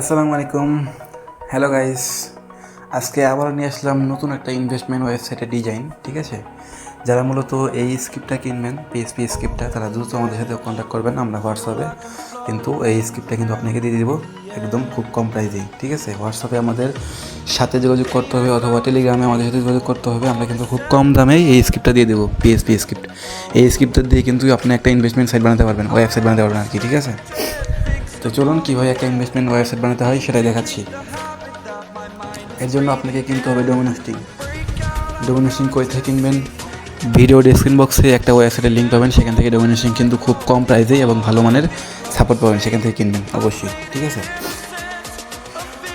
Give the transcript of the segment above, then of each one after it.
আসসালামু আলাইকুম। Hello guys আজকে আবার নিয়ে আসলাম নতুন একটা ইনভেস্টমেন্ট ওয়েবসাইটের ডিজাইন ঠিক আছে? যারা মূলত এই স্ক্রিপ্টটা কিনবেন পিএসপি স্ক্রিপ্টটা তারা দ্রুত আমাদের সাথে কন্ট্যাক্ট করবেন আমরা হোয়াটসঅ্যাপে কিন্তু এই স্ক্রিপ্টটা কিন্তু আপনাকে দিয়ে দিব একদম খুব কম প্রাইজেই ঠিক আছে? হোয়াটসঅ্যাপে আমাদের সাথে যোগাযোগ করতে হবে অথবা টেলিগ্রামে আমাদের সাথে যোগাযোগ করতে হবে, আমরা কিন্তু খুব কম দামেই এই স্ক্রিপ্টটা দিয়ে দেবো পিএসপি স্ক্রিপ্ট এই স্ক্রিপ্টটা দিয়ে কিন্তু আপনি একটা ইনভেস্টমেন্ট সাইট বানাতে পারবেন ওয়েবসাইট বানাতে পারবেন আর কি, ঠিক আছে? তো চলুন কীভাবে একটা ইনভেস্টমেন্ট ওয়েবসাইট বানাতে হয় সেটাই দেখাচ্ছি। এর জন্য আপনাকে কিনতে হবে ডোমেন হোস্টিং ডোমেন হোস্টিং কই থেকে কিনবেন? ভিডিও ডেসক্রিপশন বক্সে একটা ওয়েবসাইটের লিঙ্ক পাবেন, সেখান থেকে ডোমেন হোস্টিং কিন্তু খুব কম প্রাইসে এবং ভালো মানের সাপোর্ট পাবেন, সেখান থেকে কিনবেন, অবশ্যই, ঠিক আছে?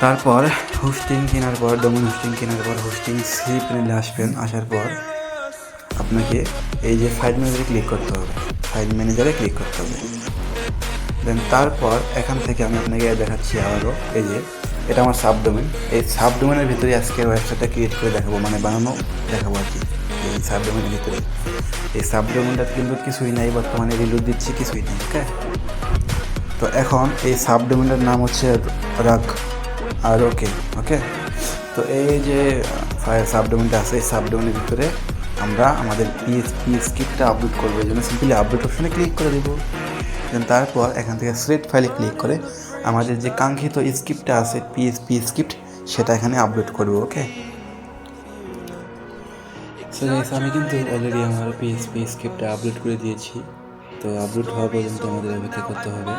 তারপর হোস্টিং কেনার পর ডোমেন হোস্টিং কেনার পর হোস্টিং সিপ নিলে আসবেন, আসার পর আপনাকে এই যে ফাইল ম্যানেজারে ক্লিক করতে হবে। ফাইল ম্যানেজারে ক্লিক করতে হবে। দেন তারপর এখান থেকে আমি আপনাকে দেখাচ্ছি আবারও। এই যে, এটা আমার সাবডোমেন এই সাবডোমেনের ভিতরে আজকে ওয়েবসাইটটা ক্রিয়েট করে দেখাবো মানে বানানো দেখাবো আর কি। এই সাবডোমেনের ভিতরে এই সাবডোমেনটা কিন্তু কিছুই নাই, বর্তমানে রিলুট দিচ্ছি, কিছুই নেই ওকে তো এখন এই সাবডোমেনের নাম হচ্ছে রাগ আর ওকে ওকে তো এই যে ফায়ার সাবডোমেনটা আছে, এই সাবডোমেনের ভিতরে আমরা আমাদের পিএসপি স্ক্রিপ্টটা আপলোড করব। এই জন্য সিম্পলি আপলোড অপশনে ক্লিক করে দেবো। দেন তারপর এখান থেকে স্রেট ফাইলে ক্লিক করে আমাদের যে কাঙ্ক্ষিত স্ক্রিপ্টটা আছে পিএসপি স্ক্রিপ্ট সেটা এখানে আপলোড করব ওকে সো আমি কিন্তু অলরেডি আমার পিএসপি স্ক্রিপ্টটা আপলোড করে দিয়েছি। তো আপলোড হওয়া পর্যন্ত আমাদের অপেক্ষা করতে হবে।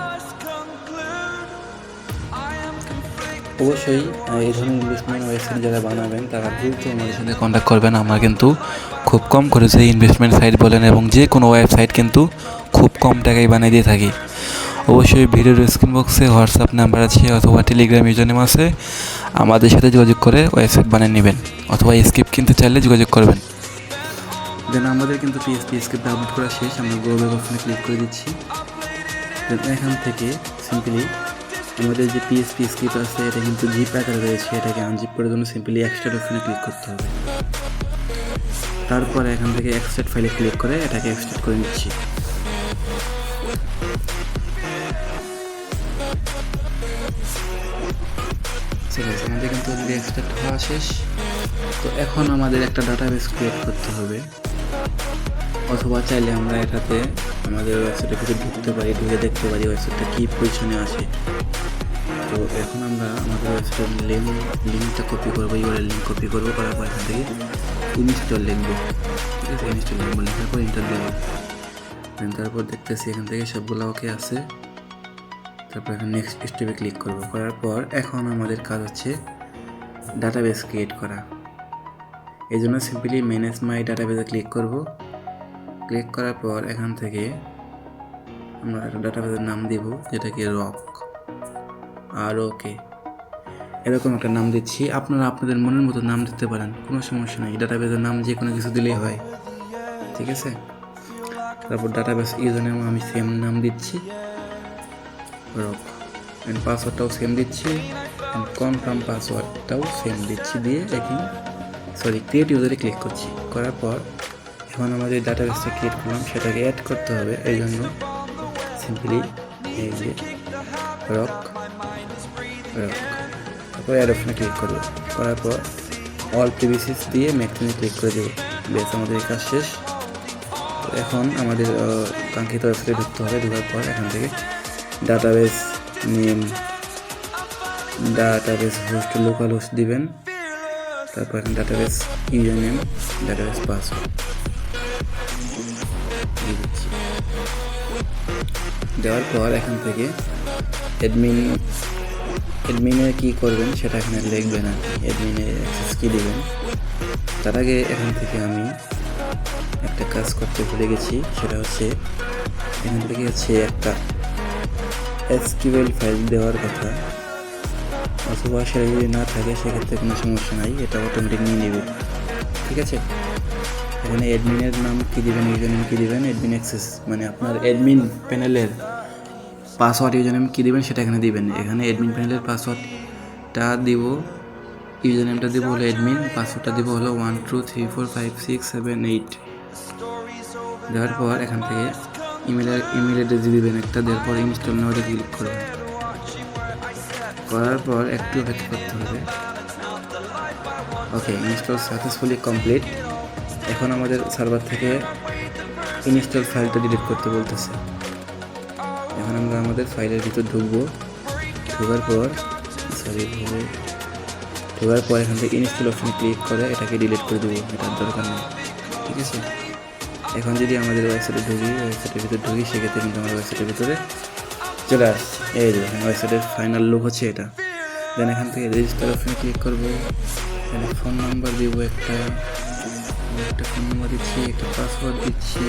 অবশ্যই এই ধরনের ইনভেস্টমেন্ট ওয়েবসাইট যারা বানাবেন, তারা দ্রুত আমাদের সাথে কন্ট্যাক্ট করবেন। আমরা কিন্তু খুব কম খরচে ইনভেস্টমেন্ট সাইট বলেন এবং যে কোনো ওয়েবসাইট কিন্তু খুব কম টাকায় বানিয়ে দিয়ে থাকি। অবশ্যই ভিডিওর স্ক্রিন বক্সে হোয়াটসঅ্যাপ নাম্বার আছে অথবা টেলিগ্রাম ইউজারনেম আছে। আমাদের সাথে যোগাযোগ করে ওয়েবসাইট বানিয়ে নেবেন অথবা স্ক্রিপ্ট কিনতে চাইলে যোগাযোগ করবেন। দেন আমাদের কিন্তু পিএসপি স্ক্রিপ্ট আপলোড করা শেষ। আমরা ব্যাক অপশনে ক্লিক করে দিচ্ছি। দেন এখান থেকে সিম্পলি আমাদের যে পিএসপি স্ক্রিপ্ট আছে, এটা কিন্তু জিপ আকারে রয়েছে, এটাকে আনজিপ করার জন্য সিম্পলি এক্সট্রা অপশনে ক্লিক করতে হবে। তারপর এখান থেকে এক্সট্রাক্ট ফাইলে ক্লিক করে এটাকে এক্সট্রাক্ট করে নিচ্ছি। আমাদের কিন্তু অলরেডি এক্সট্রাক্ট হওয়া শেষ, তো এখন আমাদের একটা ডাটাবেস ক্রিয়েট করতে হবে। অথবা চাইলে আমরা এটাতে আমাদের ওয়েবসাইটের ভিতরে ঢুকতে পারি, ঢুকে দেখতে পারি ওয়েবসাইটটা কী পজিশনে আছে। তো এখন আমরা আমাদের ওয়েবসাইটের লিঙ্ক লিঙ্কটা কপি করব ইউআরএল লিঙ্ক কপি করব, করার পর এখান থেকে ইনস্টল লিখব ঠিক আছে? ইনস্টল লিখব লেখার পর ইন্টার দেবো দেন তারপর দেখতেছি এখান থেকে সবগুলো ওকে আছে। তারপর এখানে নেক্সট স্টেপে ক্লিক করব। করার পর এখন আমাদের কাজ হচ্ছে ডাটাবেস ক্রিয়েট করা। এই জন্য সিম্পলি ম্যানেজ মাই ডাটাবেসে ক্লিক করব। ক্লিক করার পর এখান থেকে আমরা একটা ডাটাবেসের নাম দিব, যেটাকে রক আর ওকে। এরকম একটা নাম দিচ্ছি। আপনারা আপনাদের মনের মতো নাম দিতে পারেন। কোনো সমস্যা নেই। ডাটাবেসের নাম যে কোনো কিছু দিলেই হয়। ঠিক আছে? তারপর ডাটাবেস ইউজার নেম আমি সেম নাম দিচ্ছি। রক অ্যান্ড পাসওয়ার্ডটাও সেম দিচ্ছি। কনফার্ম পাসওয়ার্ডটাও সেম দিচ্ছি দিয়ে এখন সরি ক্রিয়েট ইউজারে ক্লিক করছি। করার পর এখন আমাদের ডাটাবেসটা ক্রিয়েট করলাম। সেটাকে অ্যাড করতে হবে। এই জন্য সিম্পলি এই যে রক তারপর অ্যাড অপশনে ক্লিক করব। করার পর অল প্রিভিসিস দিয়ে ম্যাক্সিমে ক্লিক করে দেবো। বেশ আমাদের কাজ শেষ। এখন আমাদের কাঙ্ক্ষিত ওয়েবসাইটে ঢুকতে হবে। ঢোকার পর এখান থেকে database name database host local host দিবেন। তারপর এখানে database user name database password দেওয়ার পর এখান থেকে অ্যাডমিন অ্যাডমিনে কী করবেন সেটা এখানে লিখবেন আর অ্যাডমিনে অ্যাক্সেস কী দেবেন। তার আগে এখান থেকে আমি একটা কাজ করতে ভুলে গেছি, সেটা হচ্ছে এখান থেকে হচ্ছে একটা এসকিউএল ফাইল দেওয়ার কথা। অথবা সেটা যদি না থাকে, সেক্ষেত্রে কোনো সমস্যা নাই, এটা অটোমেটিক নিয়ে নেবে। ঠিক আছে? এখানে অ্যাডমিনের নাম কী দেবেন ইউজার নেম কী দেবেন? অ্যাডমিন অ্যাক্সেস মানে আপনার অ্যাডমিন প্যানেলের পাসওয়ার্ড ইউজার নেম কী দিবেন সেটা এখানে দিবেন এখানে অ্যাডমিন প্যানেলের পাসওয়ার্ডটা দিব ইউজার নেমটা দিব হলো অ্যাডমিন পাসওয়ার্ডটা দিব হলো one two three four five six seven eight দেওয়ার পর এখান থেকে ইমেলের ইমেল অ্যাড্রেস দিবেন একটা, দেওয়ার পর ইনস্টল নেওয়াটা ক্লিক করবেন। করার পর একটু অপেক্ষা করতে হবে। ওকে ইনস্টল সাকসেসফুলি কমপ্লিট এখন আমাদের সার্ভার থেকে ইনস্টল ফাইলটা ডিলিট করতে বলতেছে। এখন আমরা আমাদের ফাইলের ভিতর ঢুকবো। ঢোকার পর সরি ঢোকার পর এখান থেকে ইনস্টল অপশনে ক্লিক করে এটাকে ডিলিট করে দেবো, এটার দরকার নেই, ঠিক আছে? এখন যদি আমাদের ওয়েবসাইটে ঢুকি ওয়েবসাইটের ভিতরে ঢুকি, সেক্ষেত্রে কিন্তু আমাদের ওয়েবসাইটের ভিতরে চলে আসছে এই যে দেখেন ওয়েবসাইটের ফাইনাল লুক হচ্ছে এটা। দেন এখান থেকে রেজিস্টার অপশনে ক্লিক করব। এখানে ফোন নাম্বার দিব একটা একটা ফোন নাম্বার দিচ্ছি, একটা পাসওয়ার্ড দিচ্ছি।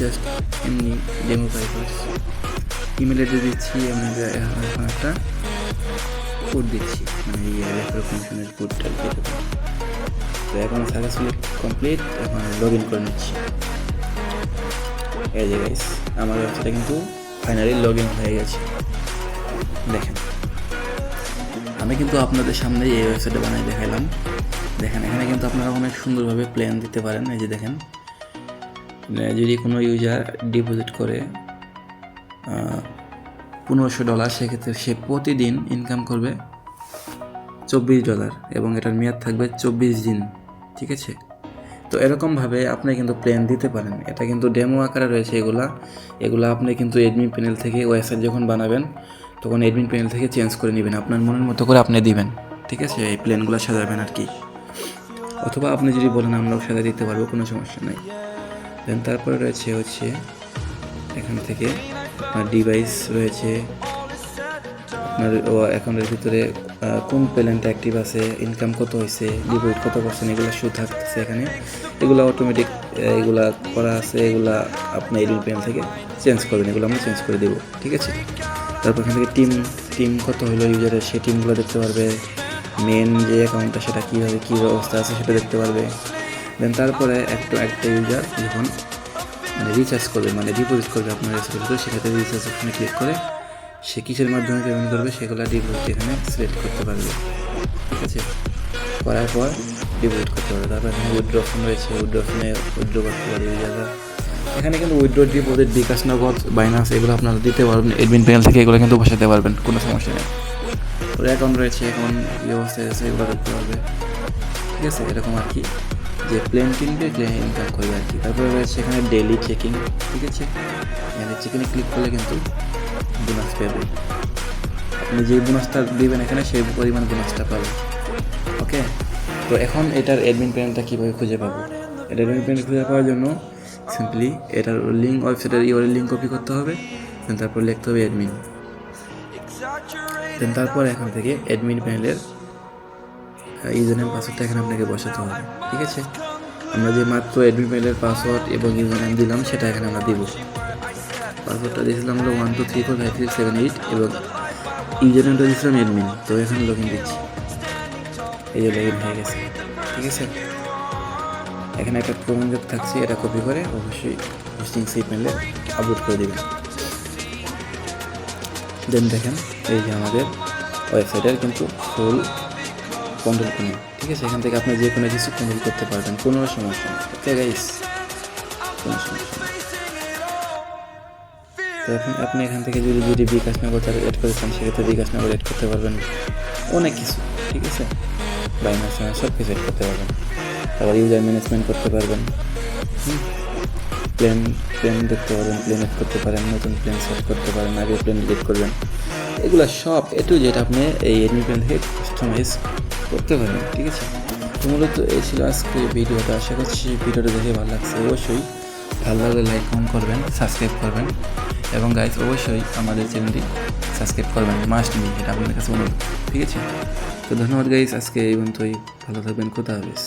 জাস্ট এমনি ডেমো পাইপার্স ইমেল অ্যাড্রেস দিচ্ছি আমি এখন একটা কোড দিচ্ছি। মানে ইয়ে রেফার কমিশনের কোডটা দিয়ে তো এখন সাকসেসফুলি কমপ্লিট এখন লগ ইন করে নিচ্ছি। এই যে গাইস আমার ওয়েবসাইটে কিন্তু ফাইনালি লগ ইন হয়ে গেছে। দেখেন। আমি কিন্তু আপনাদের সামনেই এই ওয়েবসাইটে বানিয়ে দেখাইলাম। দেখেন, এখানে কিন্তু আপনারা অনেক সুন্দরভাবে প্ল্যান দিতে পারেন। এই যে দেখেন যদি কোনো ইউজার ডিপোজিট করে পনেরোশো ডলার সেক্ষেত্রে সে প্রতিদিন ইনকাম করবে চব্বিশ ডলার এবং এটার মেয়াদ থাকবে চব্বিশ দিন, ঠিক আছে? তো এরকমভাবে আপনি কিন্তু প্ল্যান দিতে পারেন। এটা কিন্তু ডেমো আকারে রয়েছে এগুলা। এগুলা আপনি কিন্তু এডমিন প্যানেল থেকে ওয়েবসাইট যখন বানাবেন, তখন এডমিন প্যানেল থেকে চেঞ্জ করে নেবেন। আপনার মনের মতো করে আপনি দিবেন, ঠিক আছে? এই প্ল্যানগুলো সাজাবেন আর কি। অথবা আপনি যদি বলেন, আমরাও সাজা দিতে পারব, কোনো সমস্যা নাই। দেন তারপরে রয়েছে হচ্ছে এখান থেকে আপনার ডিভাইস রয়েছে। আপনার অ্যাকাউন্টের ভিতরে কোন পেমেন্টটা অ্যাক্টিভ আছে ইনকাম কত হয়েছে ডিপোজিট কত পার্সেন্ট এগুলো শো থাকতেছে এখানে। এগুলো অটোমেটিক এগুলা করা আছে, এগুলা আপনার এডিট প্যানেল থেকে চেঞ্জ করবেন, এগুলো আমরা চেঞ্জ করে দেবো, ঠিক আছে? তারপর এখান থেকে টিম টিম কত হলো ইউজারের সেই টিমগুলো দেখতে পারবে। মেন যে অ্যাকাউন্টটা সেটা কীভাবে, কী অবস্থা আছে, সেটা দেখতে পারবে। দেন তারপরে একটা একটা ইউজার যখন মানে রিচার্জ করবে মানে ডিপোজিট করবে আপনার ভিতরে সেক্ষেত্রে রিচার্জ অপশনে ক্লিক করে সে কিসের মাধ্যমে পেমেন্ট করবে সেগুলো ডিপোজিট এখানে সিলেক্ট করতে পারবে। ঠিক আছে? করার পর ডিপোজিট করতে পারবে। তারপর এখানে উইড্রো ফোন রয়েছে। উইড্রো অপশনে উইড্রো করতে পারবে ইউজাররা এখানে কিন্তু উইড্রো ডিপোজিট বিকাশ, নগদ বাইনান্স এগুলো আপনারা দিতে পারবেন। এডমিন প্যানেল থেকে এগুলো কিন্তু বসাতে পারবেন, কোনো সমস্যা নেই। ওর অ্যাকাউন্ট রয়েছে এখন কী অবস্থায় আছে এগুলো দেখতে পারবে। ঠিক আছে? এরকম আর কি। যে প্লেন কিনবে প্লেন ইনকাম করবে আর কি। তারপরে রয়েছে এখানে ডেলি চেকিং ঠিক আছে? এখানে চেকিংয়ে ক্লিক করলে কিন্তু বোনাস পাবে। আপনি যে বোনাসটা দিবেন এখানে সেই পরিমাণ বোনাসটা পাবে ওকে তো এখন এটার অ্যাডমিন প্যানেলটা কীভাবে খুঁজে পাবো? এটা অ্যাডমিন প্যানেল খুঁজে পাওয়ার জন্য সিম্পলি এটার লিঙ্ক ওয়েবসাইটের ইউআরএল লিঙ্ক কপি করতে হবে তারপর লিখতে হবে অ্যাডমিন দেন তারপর এখান থেকে অ্যাডমিন প্যানেলের ইউজার নেম পাসওয়ার্ডটা এখানে আপনাকে বসাতে হবে, ঠিক আছে? আমরা যে মাত্র অ্যাডমিন প্যানেলের পাসওয়ার্ড এবং ইউজার নেম দিলাম, সেটা এখানে আমরা দিব। পাসওয়ার্ডটা দিয়েছিলাম হলো one two three four five six seven eight এবং ইউজার নেমটা দিয়েছিলাম অ্যাডমিন তো এখানে লগ ইন দিচ্ছি। এই যে লগ ইন হয়ে গেছে, ঠিক আছে? এখানে একটা প্রমাণযোগ থাকছে, এটা কপি করে অবশ্যই হোস্টিং সেই প্যানেলে আপলোড করে দেবেন। দেন দেখেন, এই যে আমাদের ওয়েবসাইটের কিন্তু ফুল কন্ট্রোল কোনো ঠিক আছে? এখান থেকে আপনি যে কোনো কিছু কন্ট্রোল করতে পারবেন। কোনো সমস্যা নেই। ওকে গাইস কোনো সমস্যা নেই। তো এখন আপনি এখান থেকে যদি যদি বিকাশ নগর এড করে চান সেক্ষেত্রে বিকাশ নগর এড করতে পারবেন। অনেক কিছু, ঠিক আছে? বাইনার বাইনাস সব কিছু এড করতে পারবেন। তারপর ইউজার ম্যানেজমেন্ট করতে পারবেন। প্ল্যান প্ল্যান দেখতে পারেন প্ল্যান এড করতে পারেন, নতুন প্ল্যান সেট করতে পারেন, আগে প্ল্যান ডিলিট করবেন। এগুলো সব একটু যেটা আপনি এই এডমি প্ল্যান থেকে কাস্টমাইজ করতে পারেন, ঠিক আছে? তো মূলত এই ছিল আজকে ভিডিওটা। আশা করছি ভিডিওটা দেখে ভালো লাগছে। অবশ্যই ভালো লাগলে লাইক কমেন্ট করবেন সাবস্ক্রাইব করবেন। এবং গাইজ অবশ্যই আমাদের চ্যানেলটি সাবস্ক্রাইব করবেন। মাস্ট বি এটা আপনাদের কাছে অনুরোধ, ঠিক আছে? তো ধন্যবাদ গাইজ আজকে এই পর্যন্তই। ভালো থাকবেন কোথাও হাফিজ।